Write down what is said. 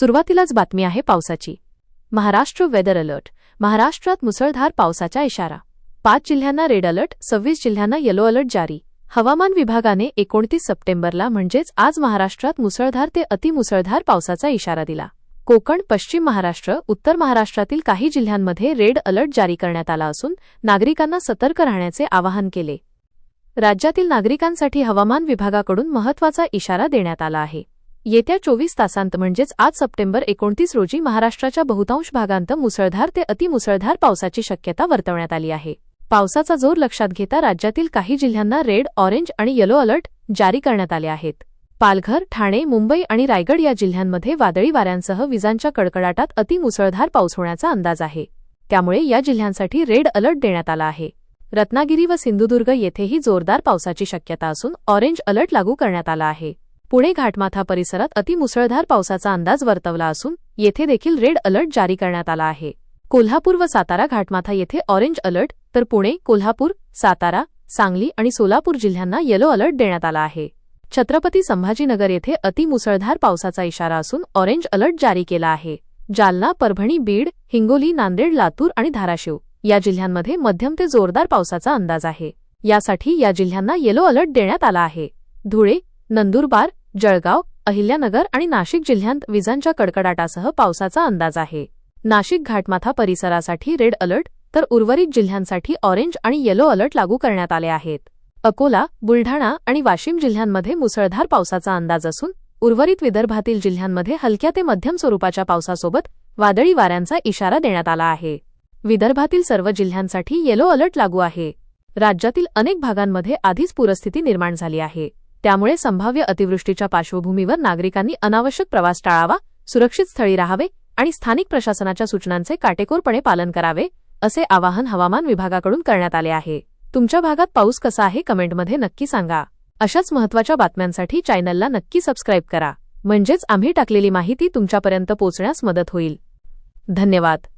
सुरुवातीलाच बातमी आहे पावसाची. महाराष्ट्र वेदर अलर्ट महाराष्ट्रात मुसळधार पावसाचा इशारा. पाच जिल्ह्यांना रेड अलर्ट सव्वीस जिल्ह्यांना येलो अलर्ट जारी. हवामान विभागाने एकोणतीस सप्टेंबरला म्हणजेच आज महाराष्ट्रात मुसळधार ते अतिमुसळधार पावसाचा इशारा दिला. कोकण पश्चिम महाराष्ट्र उत्तर महाराष्ट्रातील काही जिल्ह्यांमध्ये रेड अलर्ट जारी करण्यात आला असून नागरिकांना सतर्क राहण्याचे आवाहन केले. राज्यातील नागरिकांसाठी हवामान विभागाकडून महत्त्वाचा इशारा देण्यात आला आहे. येत्या चोवीस तासांत म्हणजेच आज सप्टेंबर एकोणतीस रोजी महाराष्ट्राच्या बहुतांश भागांत मुसळधार ते अतिमुसळधार पावसाची शक्यता वर्तवण्यात आली आहे. पावसाचा जोर लक्षात घेता राज्यातील काही जिल्ह्यांना रेड ऑरेंज आणि येलो अलर्ट जारी करण्यात आले आहेत. पालघर ठाणे मुंबई आणि रायगड या जिल्ह्यांमध्ये वादळी वाऱ्यांसह विजांच्या कडकडाटात अतिमुसळधार पाऊस होण्याचा अंदाज आहे. त्यामुळे या जिल्ह्यांसाठी रेड अलर्ट देण्यात आला आहे. रत्नागिरी व सिंधुदुर्ग येथेही जोरदार पावसाची शक्यता असून ऑरेंज अलर्ट लागू करण्यात आला आहे. पुणे घाटमाथा परिसरात अतिमुसळधार पावसाचा अंदाज वर्तवला असून येथे देखील रेड अलर्ट जारी करण्यात आला आहे. कोल्हापूर व सातारा घाटमाथा येथे ऑरेंज अलर्ट तर पुणे कोल्हापूर सातारा सांगली आणि सोलापूर जिल्ह्यांना येलो अलर्ट देण्यात आला आहे. छत्रपती संभाजीनगर येथे अतिमुसळधार पावसाचा इशारा असून ऑरेंज अलर्ट जारी केला आहे. जालना परभणी बीड हिंगोली नांदेड लातूर आणि धाराशिव या जिल्ह्यांमध्ये मध्यम ते जोरदार पावसाचा अंदाज आहे. यासाठी या जिल्ह्यांना येलो अलर्ट देण्यात आला आहे. धुळे नंदुरबार जळगाव अहिल्यानगर आणि नाशिक जिल्ह्यांत विजांच्या कडकडाटासह पावसाचा अंदाज आहे. नाशिक घाटमाथा परिसरासाठी रेड अलर्ट तर उर्वरित जिल्ह्यांसाठी ऑरेंज आणि येलो अलर्ट लागू करण्यात आले आहेत. अकोला बुलढाणा आणि वाशिम जिल्ह्यांमध्ये मुसळधार पावसाचा अंदाज असून उर्वरित विदर्भातील जिल्ह्यांमध्ये हलक्या ते मध्यम स्वरूपाच्या पावसासोबत वादळी वाऱ्यांचा इशारा देण्यात आला आहे. विदर्भातील सर्व जिल्ह्यांसाठी येलो अलर्ट लागू आहे. राज्यातील अनेक भागांमध्ये आधीच पूरस्थिती निर्माण झाली आहे. त्यामुळे संभाव्य अतिवृष्टीच्या पार्श्वभूमीवर नागरिकांनी अनावश्यक प्रवास टाळावा सुरक्षित स्थळी राहावे आणि स्थानिक प्रशासनाच्या सूचनांचे काटेकोरपणे पालन करावे असे आवाहन हवामान विभागाकडून करण्यात आले आहे. तुमच्या भागात पाऊस कसा आहे कमेंटमध्ये नक्की सांगा. अशाच महत्त्वाच्या बातम्यांसाठी चॅनलला नक्की सबस्क्राईब करा. म्हणजेच आम्ही टाकलेली माहिती तुमच्यापर्यंत पोहोचण्यास मदत होईल. धन्यवाद.